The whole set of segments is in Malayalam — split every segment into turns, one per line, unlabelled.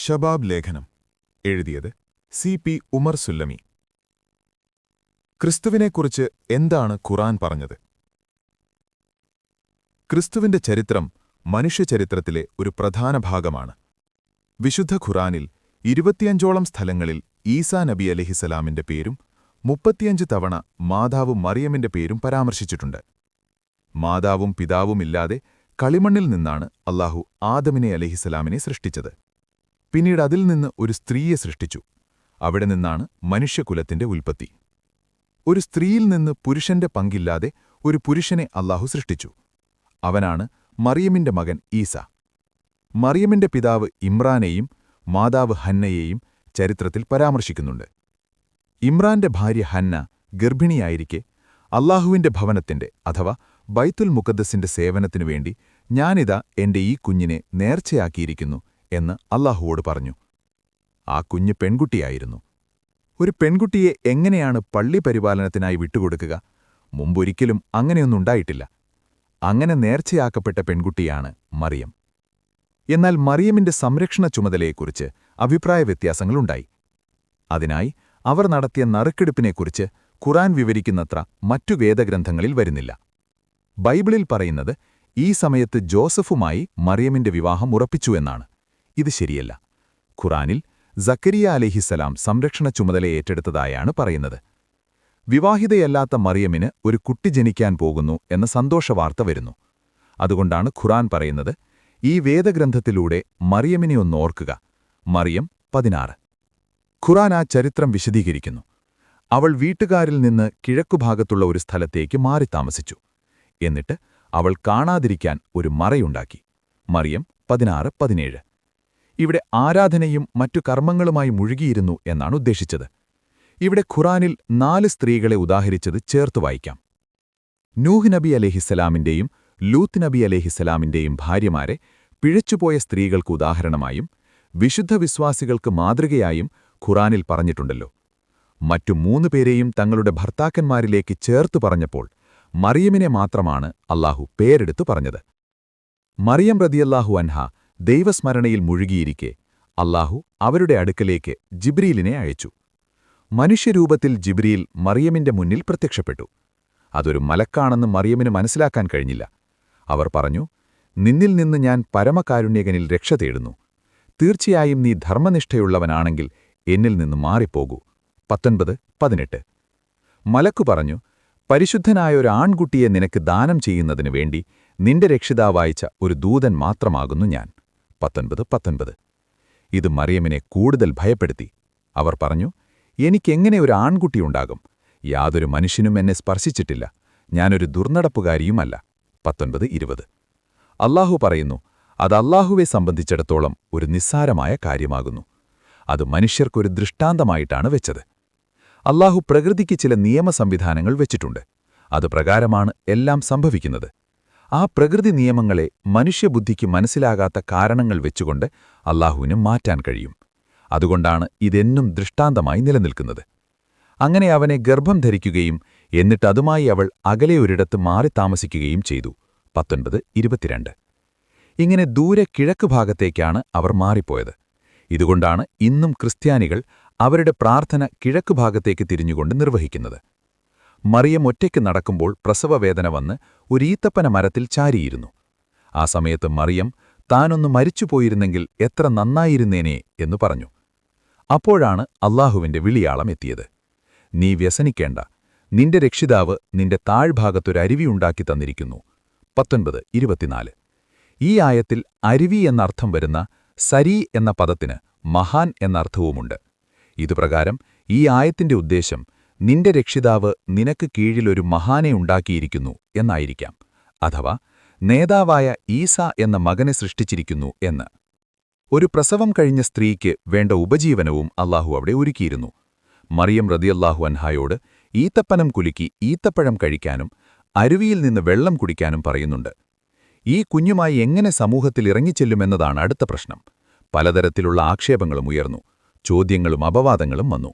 ഷബാബ് ലേഖനം എഴുതിയത് സി പി ഉമർ സുല്ലമി. ക്രിസ്തുവിനെക്കുറിച്ച് എന്താണ് ഖുറാൻ പറഞ്ഞത്? ക്രിസ്തുവിന്റെ ചരിത്രം മനുഷ്യചരിത്രത്തിലെ ഒരു പ്രധാന ഭാഗമാണ്. വിശുദ്ധ ഖുറാനിൽ ഇരുപത്തിയഞ്ചോളം സ്ഥലങ്ങളിൽ ഈസാ നബി അലഹിസലാമിന്റെ പേരും മുപ്പത്തിയഞ്ച് തവണ മാതാവ് മറിയമിന്റെ പേരും പരാമർശിച്ചിട്ടുണ്ട്. മാതാവും പിതാവുമില്ലാതെ കളിമണ്ണിൽ നിന്നാണ് അള്ളാഹു ആദമിനെ അലഹിസലാമിനെ സൃഷ്ടിച്ചത്. പിന്നീട് അതിൽ നിന്ന് ഒരു സ്ത്രീയെ സൃഷ്ടിച്ചു. അവിടെ നിന്നാണ് മനുഷ്യകുലത്തിന്റെ ഉൽപ്പത്തി. ഒരു സ്ത്രീയിൽ നിന്ന് പുരുഷന്റെ പങ്കില്ലാതെ ഒരു പുരുഷനെ അല്ലാഹു സൃഷ്ടിച്ചു. അവനാണ് മറിയമിന്റെ മകൻ ഈസ. മറിയമിന്റെ പിതാവ് ഇമ്രാനെയും മാതാവ് ഹന്നയെയും ചരിത്രത്തിൽ പരാമർശിക്കുന്നുണ്ട്. ഇമ്രാന്റെ ഭാര്യ ഹന്ന ഗർഭിണിയായിരിക്കെ അല്ലാഹുവിന്റെ ഭവനത്തിന്റെ അഥവാ ബൈത്തുൽ മുക്കദ്ദസിന്റെ സേവനത്തിനു വേണ്ടി ഞാനിതാ എന്റെ ഈ കുഞ്ഞിനെ നേർച്ചയാക്കിയിരിക്കുന്നു എന്ന് അല്ലാഹുവോട് പറഞ്ഞു. ആ കുഞ്ഞ് പെൺകുട്ടിയായിരുന്നു. ഒരു പെൺകുട്ടിയെ എങ്ങനെയാണ് പള്ളി പരിപാലനത്തിനായി വിട്ടുകൊടുക്കുക? മുമ്പൊരിക്കലും അങ്ങനെയൊന്നുണ്ടായിട്ടില്ല അങ്ങനെ നേർച്ചയാക്കപ്പെട്ട പെൺകുട്ടിയാണ് മറിയം. എന്നാൽ മറിയമിന്റെ സംരക്ഷണ ചുമതലയെക്കുറിച്ച് അഭിപ്രായ വ്യത്യാസങ്ങളുണ്ടായി. അതിനായി അവർ നടത്തിയ നറുക്കെടുപ്പിനെക്കുറിച്ച് ഖുറാൻ വിവരിക്കുന്നത്ര മറ്റു വേദഗ്രന്ഥങ്ങളിൽ വരുന്നില്ല. ബൈബിളിൽ പറയുന്നത് ഈ സമയത്ത് ജോസഫുമായി മറിയമിന്റെ വിവാഹം ഉറപ്പിച്ചുവെന്നാണ് ഇത് ശരിയല്ല. ഖുറാനിൽ സക്കരിയ അലിഹിസലാം സംരക്ഷണ ചുമതല ഏറ്റെടുത്തതായാണ് പറയുന്നത്. വിവാഹിതയല്ലാത്ത മറിയമിന് ഒരു കുട്ടി ജനിക്കാൻ പോകുന്നു എന്ന സന്തോഷവാർത്ത വരുന്നു. അതുകൊണ്ടാണ് ഖുറാൻ പറയുന്നത് ഈ വേദഗ്രന്ഥത്തിലൂടെ മറിയമിനെ ഒന്നോർക്കുക മറിയം പതിനാറ്. ഖുറാൻ ആ ചരിത്രം വിശദീകരിക്കുന്നു. അവൾ വീട്ടുകാരിൽ നിന്ന് കിഴക്കുഭാഗത്തുള്ള ഒരു സ്ഥലത്തേക്ക് മാറി താമസിച്ചു. എന്നിട്ട് അവൾ കാണാതിരിക്കാൻ ഒരു മറയുണ്ടാക്കി. മറിയം പതിനാറ് പതിനേഴ്. ഇവിടെ ആരാധനയും മറ്റു കർമ്മങ്ങളുമായി മുഴുകിയിരുന്നു എന്നാണ് ഉദ്ദേശിച്ചത്. ഇവിടെ ഖുറാനിൽ നാല് സ്ത്രീകളെ ഉദാഹരിച്ചത് ചേർത്തു വായിക്കാം. നൂഹ് നബി അലേഹിസലാമിന്റെയും ലൂത്ത് നബി അലേഹിസലാമിന്റെയും ഭാര്യമാരെ പിഴച്ചുപോയ സ്ത്രീകൾക്ക് ഉദാഹരണമായും വിശുദ്ധ വിശ്വാസികൾക്ക് മാതൃകയായും ഖുറാനിൽ പറഞ്ഞിട്ടുണ്ടല്ലോ. മറ്റു മൂന്നു പേരെയും തങ്ങളുടെ ഭർത്താക്കന്മാരിലേക്ക് ചേർത്തു പറഞ്ഞപ്പോൾ മറിയമിനെ മാത്രമാണ് അല്ലാഹു പേരെടുത്തു പറഞ്ഞത്. മറിയം റതിയല്ലാഹു അൻഹ ദൈവസ്മരണയിൽ മുഴുകിയിരിക്കെ അല്ലാഹു അവരുടെ അടുക്കലേക്ക് ജിബ്രീലിനെ അയച്ചു. മനുഷ്യരൂപത്തിൽ ജിബ്രീൽ മറിയമിന്റെ മുന്നിൽ പ്രത്യക്ഷപ്പെട്ടു. അതൊരു മലക്കാണെന്ന് മറിയമിന് മനസ്സിലാക്കാൻ കഴിഞ്ഞില്ല. അവർ പറഞ്ഞു നിന്നിൽ നിന്ന് ഞാൻ പരമകാരുണ്യകനിൽ രക്ഷ തേടുന്നു. തീർച്ചയായും നീ ധർമ്മനിഷ്ഠയുള്ളവനാണെങ്കിൽ എന്നിൽ നിന്ന് മാറിപ്പോകൂ. പത്തൊൻപത് പതിനെട്ട്. മലക്കു പറഞ്ഞു പരിശുദ്ധനായ ഒരു ആൺകുട്ടിയെ നിനക്ക് ദാനം ചെയ്യുന്നതിനു വേണ്ടി നിന്റെ രക്ഷിതാവായിച്ച ഒരു ദൂതൻ മാത്രമാകുന്നു ഞാൻ. പത്തൊൻപത് പത്തൊൻപത്. ഇത് മറിയമ്മിനെ കൂടുതൽ ഭയപ്പെടുത്തി. അവർ പറഞ്ഞു എനിക്കെങ്ങനെ ഒരു ആൺകുട്ടിയുണ്ടാകും യാതൊരു മനുഷ്യനും എന്നെ സ്പർശിച്ചിട്ടില്ല. ഞാനൊരു ദുർനടപ്പുകാരിയുമല്ല. പത്തൊൻപത് ഇരുപത്. അല്ലാഹു പറയുന്നു അത് അല്ലാഹുവെ സംബന്ധിച്ചിടത്തോളം ഒരു നിസ്സാരമായ കാര്യമാകുന്നു. അത് മനുഷ്യർക്കൊരു ദൃഷ്ടാന്തമായിട്ടാണ് വെച്ചത്. അല്ലാഹു പ്രകൃതിക്ക് ചില നിയമ സംവിധാനങ്ങൾ വെച്ചിട്ടുണ്ട്. അത് പ്രകാരമാണ് എല്ലാം സംഭവിക്കുന്നത്. ആ പ്രകൃതി നിയമങ്ങളെ മനുഷ്യബുദ്ധിക്ക് മനസ്സിലാകാത്ത കാരണങ്ങൾ വെച്ചുകൊണ്ട് അല്ലാഹുവിന് മാറ്റാൻ കഴിയും. അതുകൊണ്ടാണ് ഇതെന്നും ദൃഷ്ടാന്തമായി നിലനിൽക്കുന്നത്. അങ്ങനെ അവനെ ഗർഭം ധരിക്കുകയും എന്നിട്ട് അതുമായി അവൾ അകലെ ഒരിടത്ത് മാറി താമസിക്കുകയും ചെയ്തു. പത്തൊൻപത് ഇരുപത്തിരണ്ട്. ഇങ്ങനെ ദൂരെ കിഴക്ക് ഭാഗത്തേക്കാണ് അവർ മാറിപ്പോയത്. ഇതുകൊണ്ടാണ് ഇന്നും ക്രിസ്ത്യാനികൾ അവരുടെ പ്രാർത്ഥന കിഴക്ക് ഭാഗത്തേക്ക് തിരിഞ്ഞുകൊണ്ട് നിർവഹിക്കുന്നത്. മറിയം ഒറ്റയ്ക്ക് നടക്കുമ്പോൾ പ്രസവവേദന വന്ന് ഒരു ഈത്തപ്പന മരത്തിൽ ചാരിയിരുന്നു. ആ സമയത്ത് മറിയം താനൊന്ന് മരിച്ചുപോയിരുന്നെങ്കിൽ എത്ര നന്നായിരുന്നേനെ എന്നു പറഞ്ഞു. അപ്പോഴാണ് അള്ളാഹുവിന്റെ വിളിയാളം എത്തിയത്. നീ വ്യസനിക്കേണ്ട. നിന്റെ രക്ഷിതാവ് നിന്റെ താഴ്ഭാഗത്തൊരു അരുവി ഉണ്ടാക്കി തന്നിരിക്കുന്നു. പത്തൊൻപത് ഇരുപത്തിനാല്. ഈ ആയത്തിൽ അരുവി എന്നർത്ഥം വരുന്ന സരി എന്ന പദത്തിന് മഹാൻ എന്നർത്ഥവുമുണ്ട്. ഇതുപ്രകാരം ഈ ആയത്തിന്റെ ഉദ്ദേശം നിന്റെ രക്ഷിതാവ് നിനക്ക് കീഴിലൊരു മഹാനെ ഉണ്ടാക്കിയിരിക്കുന്നു എന്നായിരിക്കാം അഥവാ നേതാവായ ഈസ എന്ന മകനെ സൃഷ്ടിച്ചിരിക്കുന്നു എന്ന്. ഒരു പ്രസവം കഴിഞ്ഞ സ്ത്രീക്ക് വേണ്ട ഉപജീവനവും അല്ലാഹു അവിടെ ഒരുക്കിയിരുന്നു. മറിയം റതിയല്ലാഹു അൻഹായോട് ഈത്തപ്പനം കുലുക്കി ഈത്തപ്പഴം കഴിക്കാനും അരുവിയിൽ നിന്ന് വെള്ളം കുടിക്കാനും പറയുന്നുണ്ട്. ഈ കുഞ്ഞുമായി എങ്ങനെ സമൂഹത്തിൽ ഇറങ്ങിച്ചെല്ലുമെന്നതാണ് അടുത്ത പ്രശ്നം. പലതരത്തിലുള്ള ആക്ഷേപങ്ങളും ഉയർന്നു. ചോദ്യങ്ങളും അപവാദങ്ങളും വന്നു.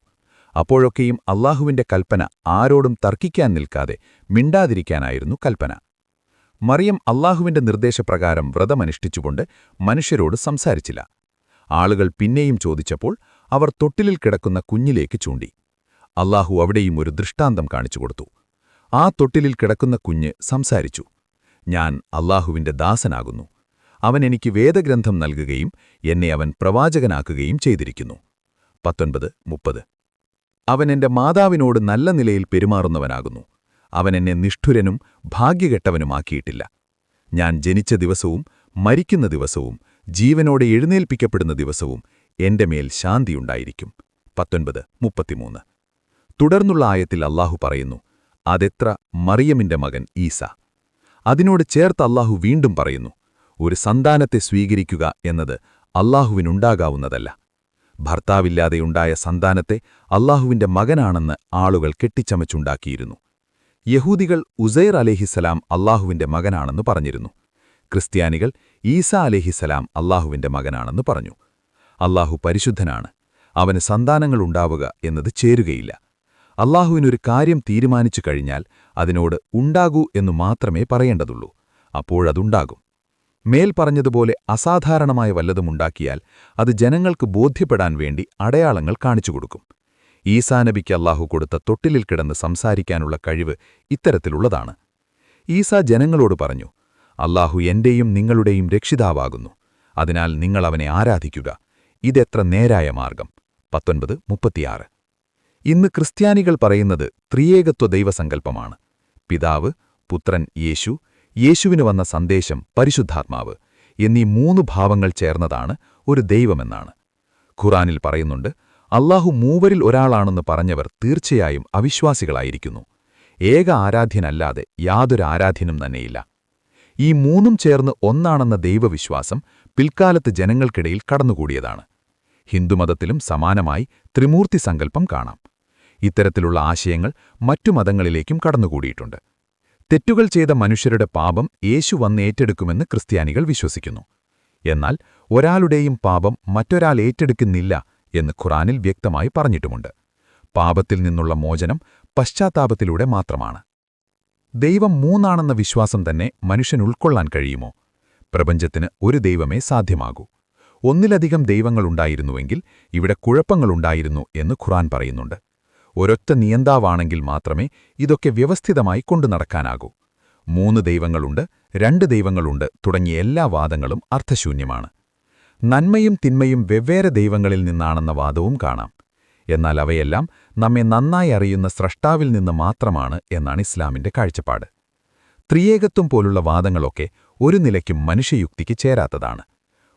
അപ്പോഴൊക്കെയും അള്ളാഹുവിന്റെ കൽപ്പന ആരോടും തർക്കിക്കാൻ നിൽക്കാതെ മിണ്ടാതിരിക്കാനായിരുന്നു കൽപ്പന. മറിയം അള്ളാഹുവിന്റെ നിർദ്ദേശപ്രകാരം വ്രതമനുഷ്ഠിച്ചുകൊണ്ട് മനുഷ്യരോട് സംസാരിച്ചില്ല.
ആളുകൾ പിന്നെയും ചോദിച്ചപ്പോൾ അവർ തൊട്ടിലിൽ കിടക്കുന്ന കുഞ്ഞിലേക്ക് ചൂണ്ടി. അള്ളാഹു അവിടെയും ഒരു ദൃഷ്ടാന്തം കാണിച്ചുകൊടുത്തു ആ തൊട്ടിലിൽ കിടക്കുന്ന കുഞ്ഞ് സംസാരിച്ചു. ഞാൻ അള്ളാഹുവിന്റെ ദാസനാകുന്നു. അവൻ എനിക്ക് വേദഗ്രന്ഥം നൽകുകയും എന്നെ അവൻ പ്രവാചകനാക്കുകയും ചെയ്തിരിക്കുന്നു. പത്തൊൻപത് മുപ്പത്. അവൻ എന്റെ മാതാവിനോട് നല്ല നിലയിൽ പെരുമാറുന്നവനാകുന്നു. അവൻ എന്നെ നിഷ്ഠുരനും ഭാഗ്യകെട്ടവനുമാക്കിയിട്ടില്ല. ഞാൻ ജനിച്ച ദിവസവും മരിക്കുന്ന ദിവസവും ജീവനോടെ എഴുന്നേൽപ്പിക്കപ്പെടുന്ന ദിവസവും എന്റെ മേൽ ശാന്തിയുണ്ടായിരിക്കും. പത്തൊൻപത് മുപ്പത്തിമൂന്ന്. തുടർന്നുള്ള ആയത്തിൽ അല്ലാഹു പറയുന്നു അതെത്ര മറിയമിന്റെ മകൻ ഈസ. അതിനോട് ചേർത്ത് അല്ലാഹു വീണ്ടും പറയുന്നു ഒരു സന്താനത്തെ സ്വീകരിക്കുക എന്നത് അല്ലാഹുവിനുണ്ടാകാവുന്നതല്ല. ഭർത്താവില്ലാതെയുണ്ടായ സന്താനത്തെ അല്ലാഹുവിന്റെ മകനാണെന്ന് ആളുകൾ കെട്ടിച്ചമച്ചുണ്ടാക്കിയിരുന്നു. യഹൂദികൾ ഉസൈർ അലേഹിസലാം അല്ലാഹുവിന്റെ മകനാണെന്ന് പറഞ്ഞിരുന്നു. ക്രിസ്ത്യാനികൾ ഈസ അലേഹിസലാം അല്ലാഹുവിന്റെ മകനാണെന്ന് പറഞ്ഞു. അല്ലാഹു പരിശുദ്ധനാണ്. അവന് സന്താനങ്ങളുണ്ടാവുക എന്നത് ചേരുകയില്ല. അല്ലാഹുവിനൊരു കാര്യം തീരുമാനിച്ചു കഴിഞ്ഞാൽ അതിനോട് ഉണ്ടാകൂ എന്നു മാത്രമേ പറയേണ്ടതുള്ളൂ. അപ്പോഴതുണ്ടാകും മേൽ പറഞ്ഞതുപോലെ അസാധാരണമായ വല്ലതുമുണ്ടാക്കിയാൽ അത് ജനങ്ങൾക്ക് ബോധ്യപ്പെടാൻ വേണ്ടി അടയാളങ്ങൾ കാണിച്ചുകൊടുക്കും ഈസാ നബിക്ക് അല്ലാഹു കൊടുത്ത തൊട്ടിലിൽ കിടന്ന് സംസാരിക്കാനുള്ള കഴിവ് ഇത്തരത്തിലുള്ളതാണ്. ഈസ ജനങ്ങളോട് പറഞ്ഞു അല്ലാഹു എന്റെയും നിങ്ങളുടെയും രക്ഷിതാവാകുന്നു. അതിനാൽ നിങ്ങൾ അവനെ ആരാധിക്കുക. ഇതെത്ര നേരായ മാർഗം. പത്തൊൻപത് മുപ്പത്തിയാറ്. ഇന്ന് ക്രിസ്ത്യാനികൾ പറയുന്നത് ത്രിയേകത്വ ദൈവസങ്കല്പമാണ് പിതാവ് പുത്രൻ യേശു യേശുവിന് വന്ന സന്ദേശം പരിശുദ്ധാത്മാവ് എന്നീ മൂന്ന് ഭാവങ്ങൾ ചേർന്നതാണ് ഒരു ദൈവമെന്നാണ്. ഖുറാനിൽ പറയുന്നുണ്ട് അള്ളാഹു മൂവരിൽ ഒരാളാണെന്ന് പറഞ്ഞവർ തീർച്ചയായും അവിശ്വാസികളായിരിക്കുന്നു. ഏക ആരാധ്യനല്ലാതെ യാതൊരു ആരാധ്യനും തന്നെയില്ല. ഈ മൂന്നും ചേർന്ന് ഒന്നാണെന്ന ദൈവവിശ്വാസം പിൽക്കാലത്ത് ജനങ്ങൾക്കിടയിൽ കടന്നുകൂടിയതാണ്. ഹിന്ദുമതത്തിലും സമാനമായി ത്രിമൂർത്തി സങ്കല്പം കാണാം. ഇത്തരത്തിലുള്ള ആശയങ്ങൾ മറ്റു മതങ്ങളിലേക്കും കടന്നുകൂടിയിട്ടുണ്ട്. തെറ്റുകൾ ചെയ്ത മനുഷ്യരുടെ പാപം യേശു വന്നേറ്റെടുക്കുമെന്ന് ക്രിസ്ത്യാനികൾ വിശ്വസിക്കുന്നു. എന്നാൽ ഒരാളുടെയും പാപം മറ്റൊരാൾ ഏറ്റെടുക്കുന്നില്ല എന്ന് ഖുറാനിൽ വ്യക്തമായി പറഞ്ഞിട്ടുമുണ്ട്. പാപത്തിൽ നിന്നുള്ള മോചനം പശ്ചാത്താപത്തിലൂടെ മാത്രമാണ്. ദൈവം മൂന്നാണെന്ന വിശ്വാസം തന്നെ മനുഷ്യൻ ഉൾക്കൊള്ളാൻ കഴിയുമോ? പ്രപഞ്ചത്തിന് ഒരു ദൈവമേ സാധ്യമാകൂ. ഒന്നിലധികം ദൈവങ്ങളുണ്ടായിരുന്നുവെങ്കിൽ ഇവിടെ കുഴപ്പങ്ങളുണ്ടായിരുന്നു എന്ന് ഖുറാൻ പറയുന്നുണ്ട്. ഒരൊറ്റ നിയന്താവാണെങ്കിൽ മാത്രമേ ഇതൊക്കെ വ്യവസ്ഥിതമായി കൊണ്ടുനടക്കാനാകൂ മൂന്ന് ദൈവങ്ങളുണ്ട് രണ്ട് ദൈവങ്ങളുണ്ട് തുടങ്ങിയ എല്ലാ വാദങ്ങളും അർത്ഥശൂന്യമാണ്. നന്മയും തിന്മയും വെവ്വേറെ ദൈവങ്ങളിൽ നിന്നാണെന്ന വാദവും കാണാം. എന്നാൽ അവയെല്ലാം നമ്മെ നന്നായി അറിയുന്ന സ്രഷ്ടാവിൽ നിന്ന് മാത്രമാണ് എന്നാണ് ഇസ്ലാമിന്റെ കാഴ്ചപ്പാട്. ത്രിയേകത്വം പോലുള്ള വാദങ്ങളൊക്കെ ഒരു നിലയ്ക്കും മനുഷ്യയുക്തിക്ക് ചേരാത്തതാണ്.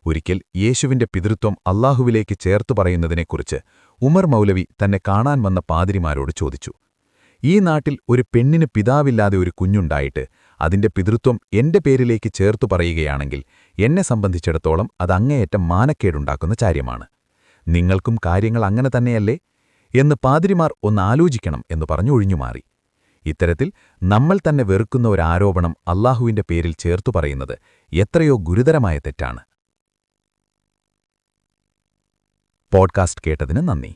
ഒരിക്കൽ യേശുവിന്റെ പിതൃത്വം അള്ളാഹുവിലേക്ക് ചേർത്തു പറയുന്നതിനെക്കുറിച്ച് ഉമർ മൗലവി തന്നെ കാണാൻ വന്ന പാതിരിമാരോട് ചോദിച്ചു. ഈ നാട്ടിൽ ഒരു പെണ്ണിന് പിതാവില്ലാതെ ഒരു കുഞ്ഞുണ്ടായിട്ട് അതിന്റെ പിതൃത്വം എന്റെ പേരിലേക്ക് ചേർത്തു പറയുകയാണെങ്കിൽ എന്നെ സംബന്ധിച്ചിടത്തോളം അത് അങ്ങേയറ്റം മാനക്കേടുണ്ടാക്കുന്ന കാര്യമാണ്. നിങ്ങൾക്കും കാര്യങ്ങൾ അങ്ങനെ തന്നെയല്ലേ? എന്ന് പാതിരിമാർ ഒന്ന് ആലോചിക്കണം എന്ന് പറഞ്ഞു ഒഴിഞ്ഞുമാറി. ഇത്തരത്തിൽ നമ്മൾ തന്നെ വെറുക്കുന്ന ഒരു ആരോപണം അള്ളാഹുവിന്റെ പേരിൽ ചേർത്തു പറയുന്നത് എത്രയോ ഗുരുതരമായ തെറ്റാണ്. പോഡ്കാസ്റ്റ് കേട്ടതിന് നന്ദി.